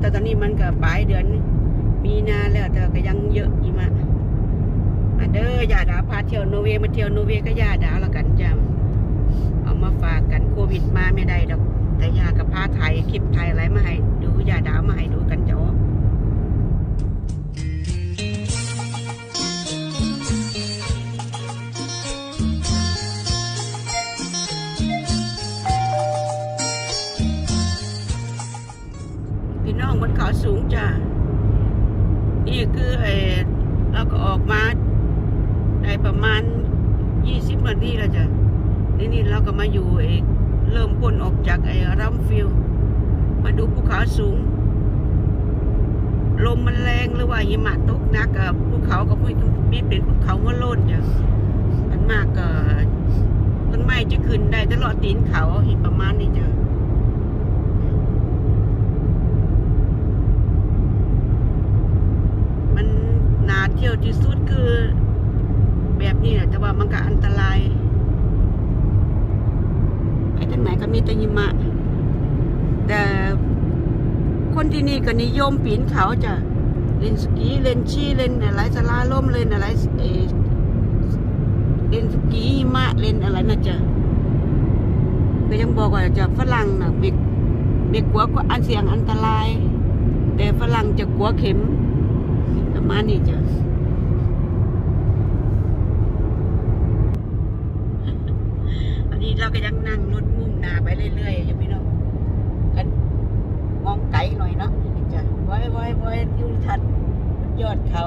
แต่ตอนนี้มันก็ปลายเดือน มีนาแล้วแต่ก็ยังเยอะอีมามาเด้อยาดาพาเที่ยวโนเวย์มาเที่ยวโนเวย์ก็ยาดาแล้วกันจ้าเอามาฝากกันโควิดมาไม่ได้ดอกแต่ยากับพาไทยคลิปไทยอะไรมาให้ คือไอ้เราก็ออกมาได้ประมาณยี่สิบนาทีแล้วจ้ะนี่นี่เราก็มาอยู่ไอ้เริ่มพ้นออกจากไอ้รัมฟิลมาดูภูเขาสูง ลมมันแรงหรือว่าหิมะตกหนักกับภูเขาก็พูดมีเป็นภูเขาหัวโล้นจ้ะมันมากก็ต้นไม้จะขึ้นได้ตลอดตีนเขาประมาณนี้จ้ะ มันน่าเที่ยวที่สุดคือแบบนี้แหละแต่ว่ามันก็อันตรายไปทางไหนก็มีแต่หิมะ แต่คนที่นี่ก็นิยมปีนเขาจะเล่นสกีเล่นชีเล่นอะไรสลาล่มเล่นอะไรเล่นสกีหิมะเล่นอะไรนะจ๊ะก็ยังบอกว่าจะฝรั่งนะเบกเบกกลัวก็อันเสียงอันตราย แต่ฝรั่งจะกลัวเข็มประมาณนี้จ้ะ อันนี้เรา ก็ยังนั่งรถมุ่งหน้าไปเรื่อยๆอยู่พี่น้องกันมองไกลหน่อยเนาะนี่จ้ะไว้ไว้ไว้ทิวทัศน์บนยอดเขา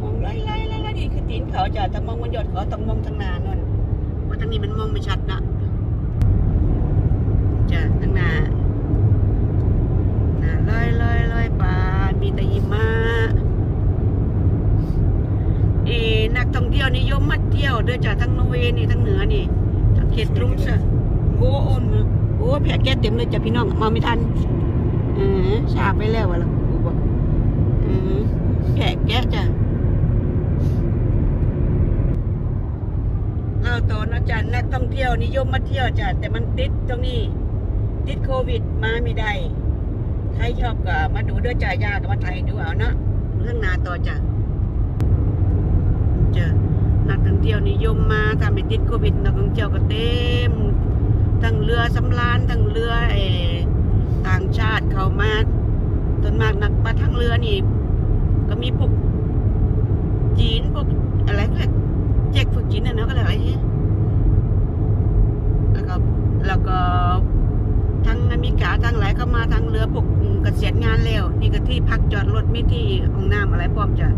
มองไล่ไล่ไล่ไล่นี่คือตีนเขาจ้ะถ้ามองบนยอดเขาต้องมองทางหน้านั่นเพราะทางนี้มันมองไม่ชัดนะทางหน้า น่ะลอยลอยลอยปลามีแต่หิมะเออนักท่องเที่ยวนิยมมาเที่ยวเด้อจ้ะทั้งนอร์ เวนี่ทั้งเหนือนี่ทั้งเขตรุมซะโอ้โอนโอ้แผลแก้เต็มเลยจ้ะพี่น้องมาไม่ทันเออชาไปแล้ววะล่ะกูบอกเออแผลแก้จ้ะเราตอเนาะจ้ะนักท่องเที่ยวนิยมมาเที่ยวจ้ะแต่มันติดตรงนี้ ติดโควิดมาไม่ได้ใครชอบก็มาดูด้วยจ่ายยาก็มาไทยดูเอาเนาะเรื่องนาต่อจ้ะเจอ นักท่องเที่ยวนิยมมาถ้าไม่ติดโควิดนักท่องเที่ยวก็เต็มทั้งเรือสำราญทั้งเรือเอต่างชาติเข้ามาต้นมากนักมาทั้งเรือนี่ ก็มีพวกจีนพวกอะไรก็เรียกเจ๊กพวกจีนน่ะเนาะก็เรียอะไรที่แล้วก็แล้วก็ทั้งอเมริกาทั้งหลายเข้ามาทางเรือพวกเกษียณงานแล้ว นี่ก็ที่พักจอดรถมีที่ห้องน้ำอะไรพร้อมจะ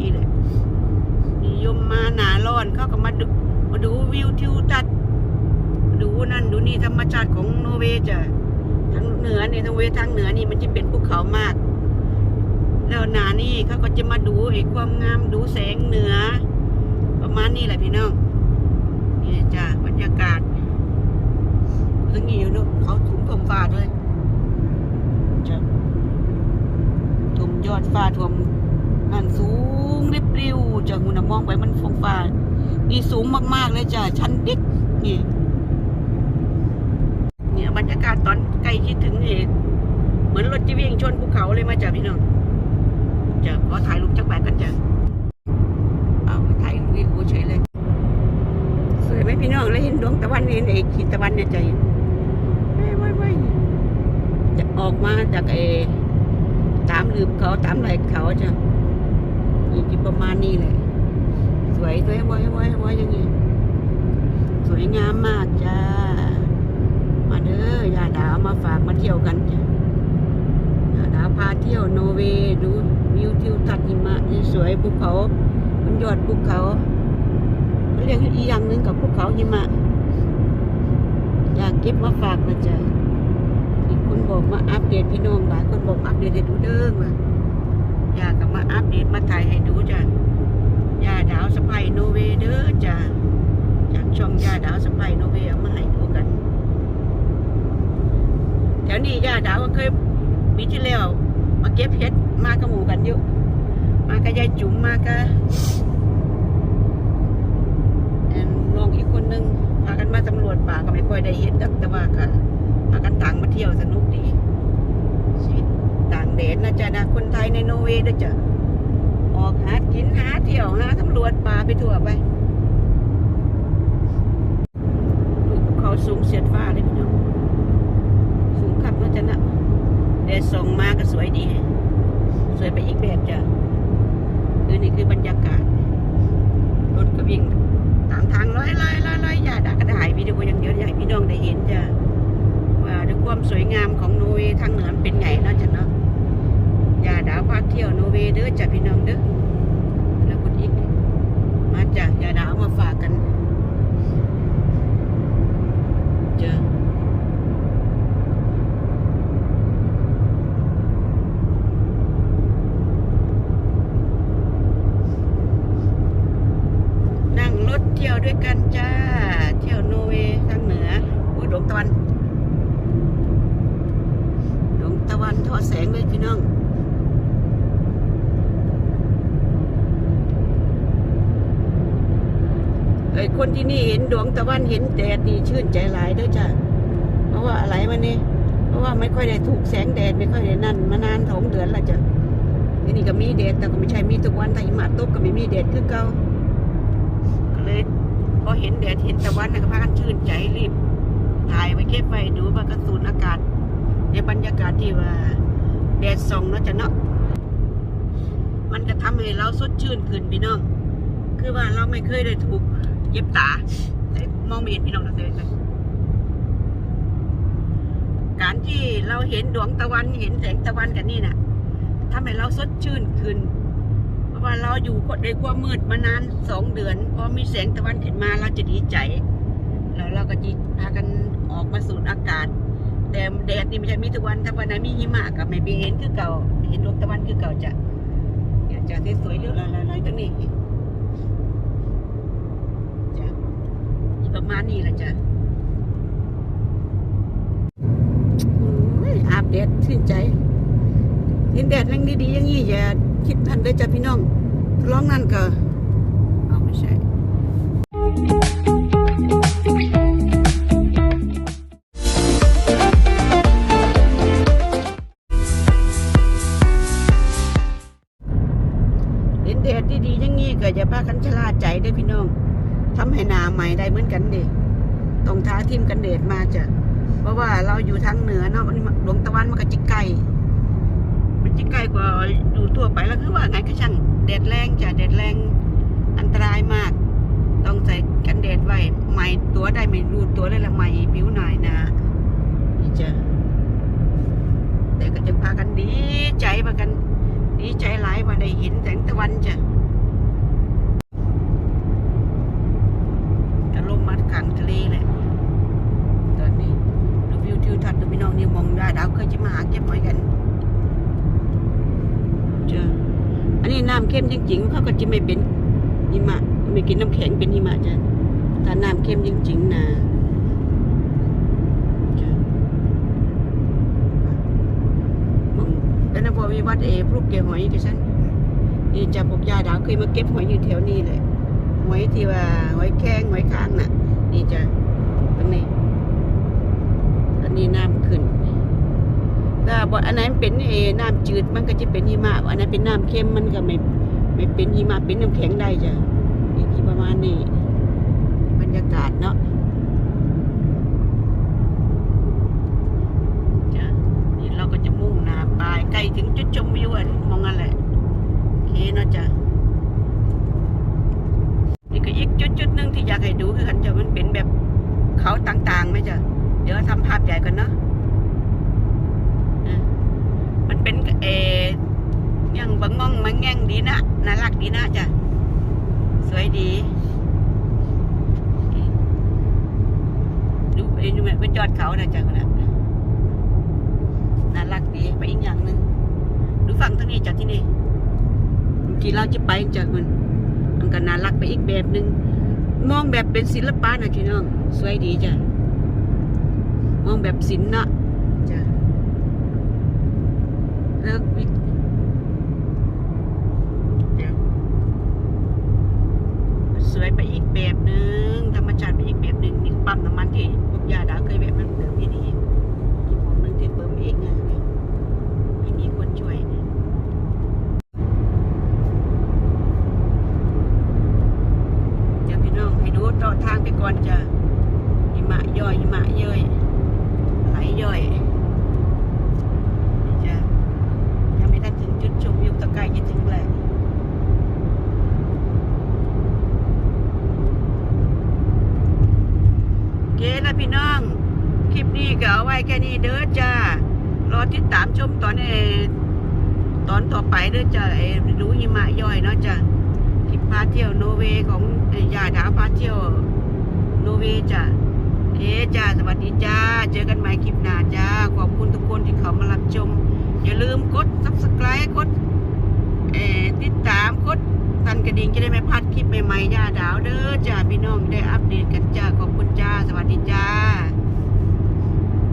นี่แหละ นิยมมาหนาร้อนเขาก็มาดูมาดูวิวทิวทัศน์ดูนั่นดูนี่ธรรมชาติของโนอร์เวย์จ้ะทางเหนือเนี่ยทางเวทางเหนือนี่มันจะเป็นภูเขามาก แล้วหนานี่เขาก็จะมาดูไอ้ความงามดูแสงเหนือ ประมาณนี้แหละพี่น้องนี่จ้ะบรรยากาศตรงอยู่เนอะเขาถุงถมฟ้าด้วยจะถุมยอดฟ้าถ่วมนั่นสูง ริบริวจากมุนมองไปมันฟงฟ้านี่สูงมากๆเลยจ้ะชั้นดิ๊กนี่เนี่ยบรรยากาศตอนใกล้คิดถึงนี่เหมือนรถจะวิ่งชนภูเขาเลยมาจ้ะพี่น้องจะขอถ่ายรูปจักรแบกกันจ้ะเอาไปถ่ายวิวเฉยเลยสวยไหมพี่น้องแล้วเห็นดวงตะวันเห็นไอ้ขีดตะวันเนี่ยใจว้ายว้ายว้ายจะออกมาจากไอ้ตามลืมเขาตามไหลเขาจ้ะ อยู่ที่ประมาณนี้เลยสวยสวยว้ายว้ายว้ายอย่างงี้ สวยงามมากจ้า มาเด้อยาดาวมาฝากมาเที่ยวกันจ้ะยาดาวพาเที่ยวโนเวย์ดูวิวทิวทัศน์หิมะสวยภูเขาบนยอดภูเขาเรียกอีกอย่างหนึ่งกับภูเขาหิมะ อยากเก็บมาฝากนะจ๊ะที่คุณบอกมาอัปเดตพี่น้องหลายคนบอกอัปเดตให้ดูเด้อมา ยากกับมาอัปเดตมาถ่ายให้ดูจ้ะยาดาวสไปโนเวเด้อจ้ะจากช่องยาดาวสไปโนเวเอามาให้ดูกัน แถวนี้ยาดาวก็เคยปีที่แล้วมาเก็บเห็ดมากระหมูกันอยู่มากับยายจุ๋มมากับแอนน้องอีกคนนึงพากันมาสำรวจป่าก็ไม่ค่อยได้เห็นดอกแต่ว่าก็พากันต่างมาเที่ยวสนุกดี ต่างแดนนะจ้ะนะคนไทยในโนเวย์ด้วยจ้ะออกหากินหาเที่ยวหาตำรวจป่าไปทั่วไปดูภูเขาสูงเสียดฟ้าเลยพี่น้องสูงขับนะจ๊ะนะแดดส่องมาก็สวยดี สวยไปอีกแบบจ้ะคือนี่คือบรรยากาศรถก็วิ่งตามทางร้อยร้อยร้อย ด้อจ้ะพี่น้องเด้อแล้วคนอีกมาจ้ะอย่าดาเอามาฝากกันจ้ะนั่งรถเที่ยวด้วยกันจ้า เที่ยวโนอร์เวย์ทางเหนืออุ้ยดวงตะวันดวงตะวันทอดแสงเลยพี่น้อง ไอ้คนที่นี่เห็นดวงตะวันเห็นแดดนี่ชื่นใจหลายด้วยจ้ะเพราะว่าอะไรมานี่เพราะว่าไม่ค่อยได้ถูกแสงแดดไม่ค่อยได้นั่นมานานสองเดือนและจ้ะทีนี่ก็มีแดดแต่ก็ไม่ใช่มีทุกวันถ้าหิมะตกก็ไม่มีแดดคือเก่าก็เลยพอเห็นแดดเห็นตะวันนะก็พากันชื่นใจรีบถ่ายไว้เก็บไว้ดูว่ากระสูนอากาศ ในบรรยากาศที่ว่าแดดส่องเนาะจ้ะเนาะมันก็ทำให้เราสดชื่นขึ้นพี่น้องคือว่าเราไม่เคยได้ถูก เย็บตาแต่มองไม่เห็นพี่น้องเราเลยการที่เราเห็นดวงตะวันเห็นแสงตะวันกันนี่น่ะทำให้เราสดชื่นขึ้น เพราะว่าเราอยู่ในความมืดมานานสองเดือน พอมีแสงตะวันขึ้นมาเราจะดีใจ แล้วเราก็จะพากันออกมาสูดอากาศ แต่แดดนี่ไม่ใช่มีทุกวันถ้าวันไหนมีหิมะกับไม่เห็นคือเก่า เห็นดวงตะวันคือเก่าจะเนี่ยจะสวยๆเรื่อยๆตรงนี้ จ้ะนี่ ประมาณนี้แหละจ้ะอ้ยอาบแดดชื่นใจเห็นแดดแรงดีๆอย่างนี้อย่าคิดทันเด้จ้ะพี่น้องร้องนั่นก็เอาไม่ใช่ ให้หนาใหม่ได้เหมือนกันเดิต้องท้าทิมกันแดดมาจะเพราะว่าเราอยู่ทางเหนือเนาะมันดวงตะวันมันก็จิใกล้มันจิใกล้กว่าอยู่ทั่วไปแล้วคือว่าไงก็ช่างแดดแรงจ้ะแดดแรงอันตรายมาก ต้องใส่กันแดดไว้ใหม่ตัวได้ไม่รู้ตัวเลยละใหม่ผิวหน่อยนะนี่จ้ะแต่ก็จะพากันดีใจพากันดีใจหลายว่าได้เห็นแสงตะวันจ้ะลงม เลแหละ ตอนนี้ดูวิวทิวทัศน์ดูพี่น้องนี่มองได้ดาวเคยจะมาหาเก็บหอยกันเจ้ะอันนี้น้ำเข้มจริงๆเขาก็จะไม่เป็นหิมะไม่กินน้ำแข็งเป็นหิมะจ้ะถ้าน้ำเข้มจริงๆนะจ้ะมองแล้วนะพอวิวัดเอพวกเกี่ยวหอยกันฉันนี่จะพวกยาดาวเคยมาเก็บหอยอยู่แถวนี้เลยหอยที่ว่าหอยแข้งหอยค้างน่ะ นี่จ้ะตรงนี้ อันนี้น้ำขึ้นถ้าบ่อันไหนมันเป็นเอน้ำจืดมันก็จะเป็นหิมะอันไหนเป็นน้ำเค็มมันก็ไม่ไม่เป็นหิมะเป็นน้ำแข็งได้จ้ะนี่ประมาณนี้บรรยากาศเนาะจ้ะนี่เราก็จะมุ่งหน้าไปใกล้ถึงจุดชมวิวอันมองนั่นแหละโอเคเนาะจ้ะนี่ก็อีกจุดจุดๆหนึ่งที่อยากให้ดูคือกันจะมันเป็นแบบเขาต่างๆไหมจ้ะ เดี๋ยวทำภาพใหญ่กันเนาะอะมันเป็นเออยัง บาแง่งดีนะน่ารักดีนะจ้ะ สวยดี ดูไปดูแบบเป็นยอดเขานะจ้ะคนน่ะน่ารักดีไปอีกอย่างหนึ่งดูฝั่งทางนี้จากที่นี่เมื่อกี้เราจะไปจากมันมันก็น่ารักไปอีกแบบหนึ่งมองแบบเป็นศิลปะนะพี่น้องสวยดีจ้ะมองแบบศิลป์นะจ้ะเลิกวิเดี๋ยวสวยไปอีกแบบหนึ่งธรรมชาติไปอีกแบบหนึ่งนี่ ปั๊มน้ำมันที่บุกยาดาเคยแบบมันเติมที่นี่อีกของหนึงที่เติมเองไงไม่มีคนช่วย ต่อทางไปก่อนจ้ะหิมะย่อยหิมะเย้ยไหลย่อยนี่จ้ะยังไม่ทันถึงจุดชมวิวตะไกจะถึงแล้วโอเคนะพี่น้อง คลิปนี้ก็เอาไว้แค่นี้เด้อจ้ารอ ติดตามชมตอนเอตอนต่อไปเด้อจ้าเออดูหิมะย่อยเนาะจะคลิปพาเที่ยวโนเวย์ของยาดาพาเที่ยวโนเวย์จ้ะโอเคจ้าสวัสดีจ้า เจอกันใหม่คลิปหน้าจ้า ขอบคุณทุกคนที่เข้ามารับชม อย่าลืมกด subscribe กดเอติดตามกดสั่นกระดิ่งจะได้ไม่พลาดคลิปใหม่ๆย่าดาวเด้อจ้าพี่น้องได้อัปเดตกันจ้า ขอบคุณจ้า สวัสดีจ้า